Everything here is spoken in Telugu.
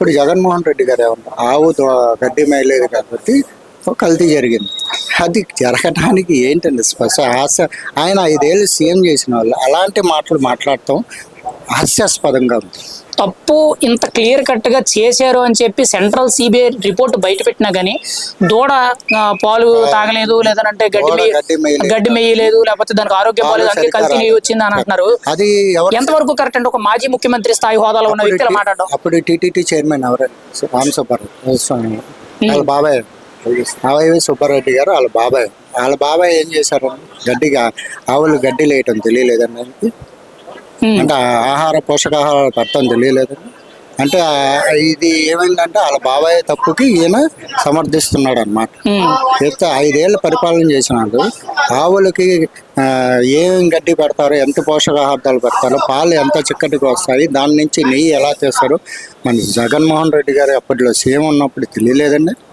అప్పుడు జగన్మోహన్ రెడ్డి గారు ఏమన్నారు ఆవు గడ్డి మేయలేదు కాబట్టి కల్తీ జరిగింది. అది జరగడానికి ఏంటండి స్పష్ట ఆశ ఆయన ఐదేళ్ళు సీఎం చేసిన వాళ్ళు అలాంటి మాటలు మాట్లాడటం హాస్యాస్పదంగా ఉంది. తప్పు ఇంత క్లియర్ కట్గా చేశారు అని చెప్పి సెంట్రల్ సిబిఐ రిపోర్ట్ బయట పెట్టినా గానీ దూడ పాలు తాగలేదు లేదంటే గడ్డి గడ్డి మేయలేదు. లేకపోతే దానికి ఆరోగ్యం పాలు కల్తీ. వచ్చింది అని అంటున్నారు. అది ఎంతవరకు కరెక్ట్ అంటే ఒక మాజీ ముఖ్యమంత్రి స్థాయి హోదాలో ఉన్న వ్యక్తులు మాట్లాడడం. అప్పుడు టీటీటీ చైర్మన్ ఎవరు? రామ్ సుబ్బారెడ్డి వాళ్ళ బాబాయ్. సుబ్బారెడ్డి గారు వాళ్ళ బాబాయ్. వాళ్ళ బాబాయ్ ఏం చేశారు? గడ్డిగా ఆవులు గడ్డి లేయటం ఉమ్. అంటే ఆహార పోషకాహారాలు పడటం తెలియలేదండి అంటే ఇది ఏమైందంటే వాళ్ళ బాబాయ్ తప్పుకి ఈయన సమర్థిస్తున్నాడు అనమాట. చెప్తే ఐదేళ్ళు పరిపాలన చేసినాడు. ఆవులకి ఏం గడ్డి పెడతారో ఎంత పోషకాహారాలు పెడతారో పాలు ఎంత చిక్కటికి వస్తాయి దాని నుంచి నెయ్యి ఎలా చేస్తారో? మన జగన్మోహన్ రెడ్డి గారు అప్పట్లో సీఎం ఉన్నప్పుడు తెలియలేదండి.